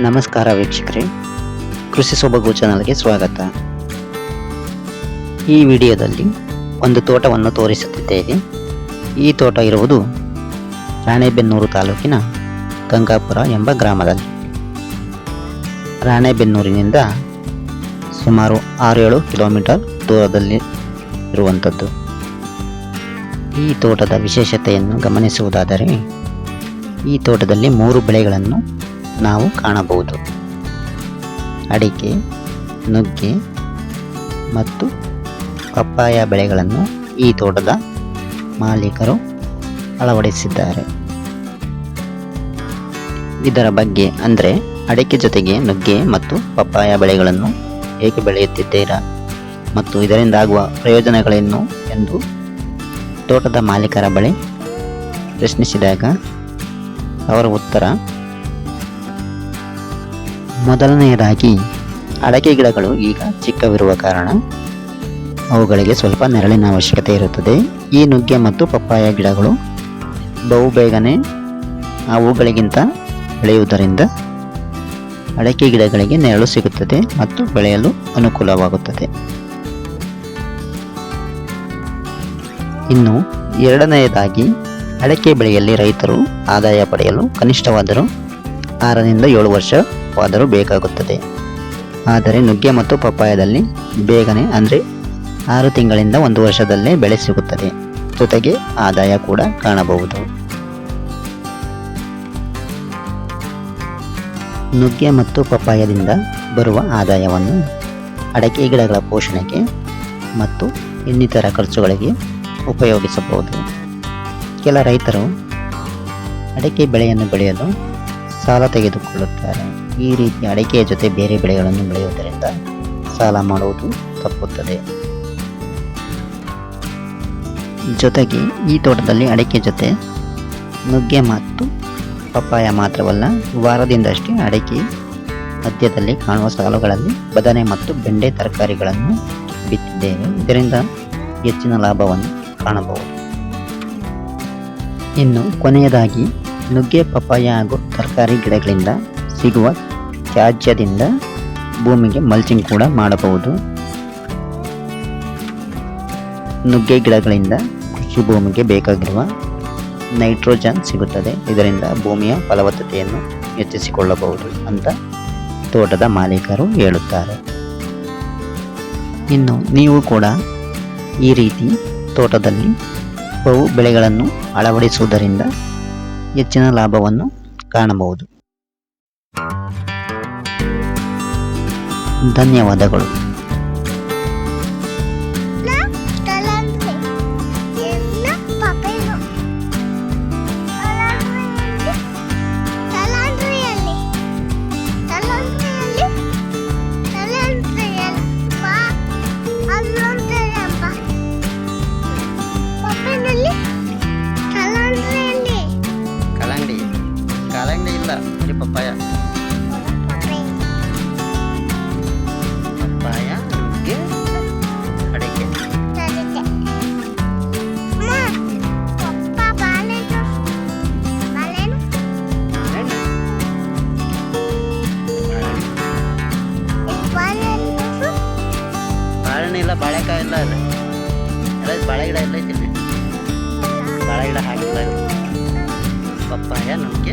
ನಮಸ್ಕಾರ ವೀಕ್ಷಕರೇ. ಕೃಷಿ ಸೊಬಗು ಚಾನಲ್ಗೆ ಸ್ವಾಗತ. ಈ ವಿಡಿಯೋದಲ್ಲಿ ಒಂದು ತೋಟವನ್ನು ತೋರಿಸುತ್ತಿದ್ದೇವೆ. ಈ ತೋಟ ಇರುವುದು ರಾಣೆಬೆನ್ನೂರು ತಾಲೂಕಿನ ಗಂಗಾಪುರ ಎಂಬ ಗ್ರಾಮದಲ್ಲಿ. ರಾಣೆಬೆನ್ನೂರಿನಿಂದ ಸುಮಾರು ಆರು ಏಳು ಕಿಲೋಮೀಟರ್ ದೂರದಲ್ಲಿ ಇರುವಂಥದ್ದು. ಈ ತೋಟದ ವಿಶೇಷತೆಯನ್ನು ಗಮನಿಸುವುದಾದರೆ, ಈ ತೋಟದಲ್ಲಿ ಮೂರು ಬೆಳೆಗಳನ್ನು ನಾವು ಕಾಣಬಹುದು. ಅಡಿಕೆ, ನುಗ್ಗೆ ಮತ್ತು ಪಪ್ಪಾಯ ಬೆಳೆಗಳನ್ನು ಈ ತೋಟದ ಮಾಲೀಕರು ಅಳವಡಿಸಿದ್ದಾರೆ. ಇದರ ಬಗ್ಗೆ ಅಂದರೆ ಅಡಿಕೆ ಜೊತೆಗೆ ನುಗ್ಗೆ ಮತ್ತು ಪಪ್ಪಾಯ ಬೆಳೆಗಳನ್ನು ಹೇಗೆ ಬೆಳೆಯುತ್ತಿದ್ದೀರಾ ಮತ್ತು ಇದರಿಂದ ಆಗುವ ಪ್ರಯೋಜನಗಳೇನು ಎಂದು ತೋಟದ ಮಾಲೀಕರ ಬಳಿ ಪ್ರಶ್ನಿಸಿದಾಗ ಅವರ ಉತ್ತರ ಮೊದಲನೆಯದಾಗಿ ಅಡಕೆ ಗಿಡಗಳು ಈಗ ಚಿಕ್ಕವಿರುವ ಕಾರಣ ಅವುಗಳಿಗೆ ಸ್ವಲ್ಪ ನೆರಳಿನ ಅವಶ್ಯಕತೆ ಇರುತ್ತದೆ. ಈ ನುಗ್ಗೆ ಮತ್ತು ಪಪ್ಪಾಯ ಗಿಡಗಳು ಬಹು ಬೇಗನೆ ಅವುಗಳಿಗಿಂತ ಬೆಳೆಯುವುದರಿಂದ ಅಡಕೆ ಗಿಡಗಳಿಗೆ ನೆರಳು ಸಿಗುತ್ತದೆ ಮತ್ತು ಬೆಳೆಯಲು ಅನುಕೂಲವಾಗುತ್ತದೆ. ಇನ್ನು ಎರಡನೆಯದಾಗಿ ಅಡಕೆ ಬೆಳೆಯಲ್ಲಿ ರೈತರು ಆದಾಯ ಪಡೆಯಲು ಕನಿಷ್ಠವಾದರೂ ಆರರಿಂದ ಏಳು ವರ್ಷವಾದರೂ ಬೇಕಾಗುತ್ತದೆ. ಆದರೆ ನುಗ್ಗೆ ಮತ್ತು ಪಪ್ಪಾಯದಲ್ಲಿ ಬೇಗನೆ, ಅಂದರೆ ಆರು ತಿಂಗಳಿಂದ ಒಂದು ವರ್ಷದಲ್ಲೇ ಬೆಳೆ ಸಿಗುತ್ತದೆ. ಜೊತೆಗೆ ಆದಾಯ ಕೂಡ ಕಾಣಬಹುದು. ನುಗ್ಗೆ ಮತ್ತು ಪಪ್ಪಾಯದಿಂದ ಬರುವ ಆದಾಯವನ್ನು ಅಡಕೆ ಗಿಡಗಳ ಪೋಷಣೆಗೆ ಮತ್ತು ಇನ್ನಿತರ ಖರ್ಚುಗಳಿಗೆ ಉಪಯೋಗಿಸಬಹುದು. ಕೆಲ ರೈತರು ಅಡಿಕೆ ಬೆಳೆಯನ್ನು ಬೆಳೆಯಲು ಸಾಲ ತೆಗೆದುಕೊಳ್ಳುತ್ತಾರೆ. ಈ ರೀತಿ ಅಡಿಕೆಯ ಜೊತೆ ಬೇರೆ ಬೆಳೆಗಳನ್ನು ಬೆಳೆಯುವುದರಿಂದ ಸಾಲ ಮಾಡುವುದು ತಪ್ಪುತ್ತದೆ. ಜೊತೆಗೆ ಈ ತೋಟದಲ್ಲಿ ಅಡಿಕೆ ಜೊತೆ ನುಗ್ಗೆ ಮತ್ತು ಪಪ್ಪಾಯ ಮಾತ್ರವಲ್ಲ, ವಾರದಿಂದಷ್ಟೇ ಅಡಿಕೆ ಮಧ್ಯದಲ್ಲಿ ಕಾಣುವ ಸಾಲುಗಳಲ್ಲಿ ಬದನೆ ಮತ್ತು ಬೆಂಡೆ ತರಕಾರಿಗಳನ್ನು ಬಿತ್ತಿದ್ದೇವೆ. ಇದರಿಂದ ಹೆಚ್ಚಿನ ಲಾಭವನ್ನು ಕಾಣಬಹುದು. ಇನ್ನು ಕೊನೆಯದಾಗಿ ನುಗ್ಗೆ, ಪಪ್ಪಾಯ ಹಾಗೂ ತರಕಾರಿ ಗಿಡಗಳಿಂದ ಸಿಗುವ ತ್ಯಾಜ್ಯದಿಂದ ಭೂಮಿಗೆ ಮಲ್ಚಿಂಗ್ ಕೂಡ ಮಾಡಬಹುದು. ನುಗ್ಗೆ ಗಿಡಗಳಿಂದ ಕೃಷಿ ಭೂಮಿಗೆ ಬೇಕಾಗಿರುವ ನೈಟ್ರೋಜನ್ ಸಿಗುತ್ತದೆ. ಇದರಿಂದ ಭೂಮಿಯ ಫಲವತ್ತತೆಯನ್ನು ಹೆಚ್ಚಿಸಿಕೊಳ್ಳಬಹುದು ಅಂತ ತೋಟದ ಮಾಲೀಕರು ಹೇಳುತ್ತಾರೆ. ಇನ್ನು ನೀವು ಕೂಡ ಈ ರೀತಿ ತೋಟದಲ್ಲಿ ಬಹು ಬೆಳೆಗಳನ್ನು ಅಳವಡಿಸುವುದರಿಂದ ಹೆಚ್ಚಿನ ಲಾಭವನ್ನು ಕಾಣಬಹುದು. ಕಲ್ಲಂಗಡಿ ಕಲ್ಲಂಗಡಿ ಇಲ್ಲ. ಬರೀ ಪಪ್ಪಾಯ. ಇಲ್ಲ ಬಾಳೆಕಾಯಿ ಇಲ್ಲ ಅಲ್ಲ. ಎಲ್ಲ ಬಾಳೆ ಗಿಡ ಎಲ್ಲ ಐತಿ. ಬಾಳೆ ಗಿಡ ಹಾಕಿಲ್ಲ. ಪಪ್ಪಾಯ ನುಗ್ಗೆ